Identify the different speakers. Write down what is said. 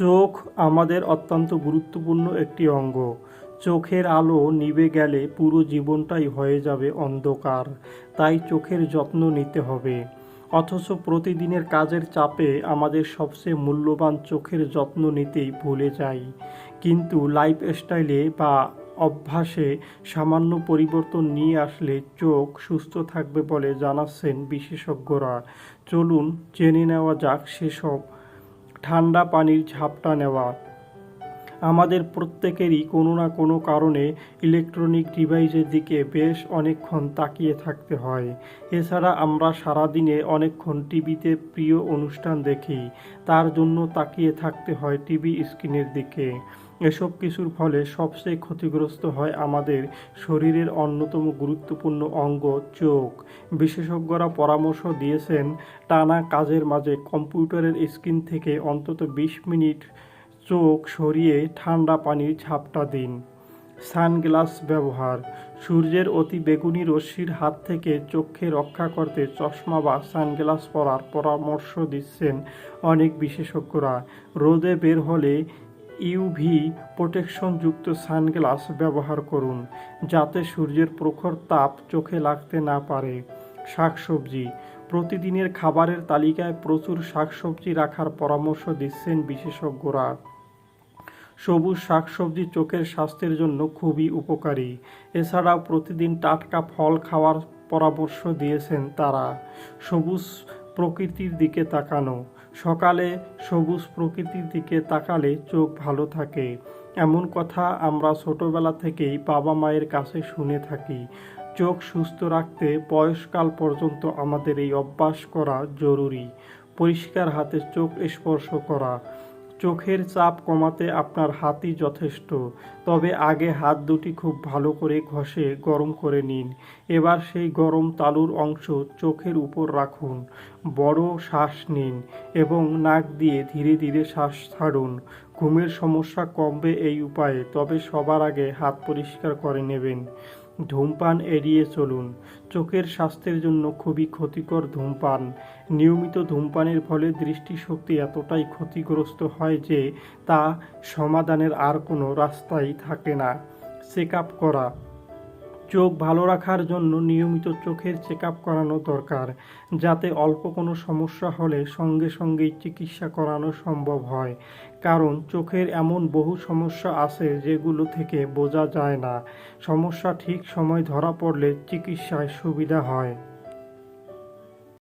Speaker 1: চোখ আমাদের অত্যন্ত গুরুত্বপূর্ণ একটি অঙ্গ। চোখের আলো নিভে গেলে পুরো জীবনটাই হয়ে যাবে অন্ধকার, তাই চোখের যত্ন নিতে হবে। অথচ প্রতিদিনের কাজের চাপে আমাদের সবচেয়ে মূল্যবান চোখের যত্ন নিতেই ভুলে যাই। কিন্তু লাইফস্টাইলে বা অভ্যাসে সামান্য পরিবর্তন নিয়ে আসলে চোখ সুস্থ থাকবে বলে জানাচ্ছেন বিশেষজ্ঞরা। চলুন জেনে নেওয়া যাক সেসব ঠান্ডা পানির ঝাপটা নেওয়া। আমাদের প্রত্যেকেরই কোনো না কোনো কারণে ইলেকট্রনিক ডিভাইসের দিকে বেশ অনেকক্ষণ তাকিয়ে থাকতে হয়। এছাড়া আমরা সারাদিনে অনেকক্ষণ টিভিতে প্রিয় অনুষ্ঠান দেখি, তার জন্য তাকিয়ে থাকতে হয় টিভি স্ক্রিনের দিকে। এসব কিছুর ফলে সবচেয়ে ক্ষতিগ্রস্ত হয় আমাদের শরীরের অন্যতম গুরুত্বপূর্ণ অঙ্গ চোখ। বিশেষজ্ঞরা পরামর্শ দিয়েছেন, টানা কাজের মাঝে কম্পিউটারের স্ক্রিন থেকে অন্তত বিশ মিনিট চোখ সরিয়ে ঠান্ডা পানির ঝাপটা দিন। সানগ্লাস ব্যবহার। সূর্যের অতি বেগুনি রশ্মির হাত থেকে চোখকে রক্ষা করতে চশমা বা সানগ্লাস পরার পরামর্শ দিচ্ছেন অনেক বিশেষজ্ঞরা। রোদে বের হলে ইউভি প্রোটেকশনযুক্ত সানগ্লাস ব্যবহার করুন, যাতে সূর্যের প্রখর তাপ চোখে লাগতে না পারে। শাকসবজি, প্রতিদিনের খাবারের তালিকায় প্রচুর শাকসবজি রাখার পরামর্শ দিচ্ছেন বিশেষজ্ঞরা। সবুজ শাকসবজি চোখের স্বাস্থ্যের জন্য খুবই উপকারী। এছাড়াও প্রতিদিন টাটকা ফল খাওয়ার পরামর্শ দিয়েছেন তারা। সবুজ প্রকৃতির দিকে তাকানো। সকালে সবুজ প্রকৃতির দিকে তাকালে চোখ ভালো থাকে। এমন কথা আমরা ছোটবেলা থেকেই বাবা মায়ের কাছে শুনে থাকি। চোখ সুস্থ রাখতে বয়সকাল পর্যন্ত আমাদের এই অভ্যাস করা জরুরি। পরিষ্কার হাতে চোখ স্পর্শ করা। চোখের চাপ কমাতে আপনার হাতই যথেষ্ট। তবে আগে হাত দুটি খুব ভালো করে ঘষে গরম করে নিন। এবার সেই গরম তালুর অংশ চোখের উপর রাখুন। বড় শ্বাস নিন এবং নাক দিয়ে ধীরে ধীরে শ্বাস ছাড়ুন। ঘুমের সমস্যা কমবে এই উপায়ে, তবে সবার আগে হাত পরিষ্কার করে নেবেন। ধূমপান এড়িয়ে চলুন। চোখের স্বাস্থ্যের জন্য খুবই ক্ষতিকর ধূমপান। নিয়মিত ধূমপানের ফলে দৃষ্টিশক্তি এতটাই ক্ষতিগ্রস্ত হয় যে তা সমাধানের আর কোনো রাস্তাই থাকে না। চেক আপ করা। চোখ ভালো রাখার জন্য নিয়মিত চোখের চেক করানো দরকার, যাতে অল্প কোনো সমস্যা হলে সঙ্গে সঙ্গেই চিকিৎসা করানো সম্ভব হয়। কারণ চোখের এমন বহু সমস্যা আছে যেগুলো থেকে বোঝা যায় না। সমস্যা ঠিক সময় ধরা পড়লে চিকিৎসায় সুবিধা হয়।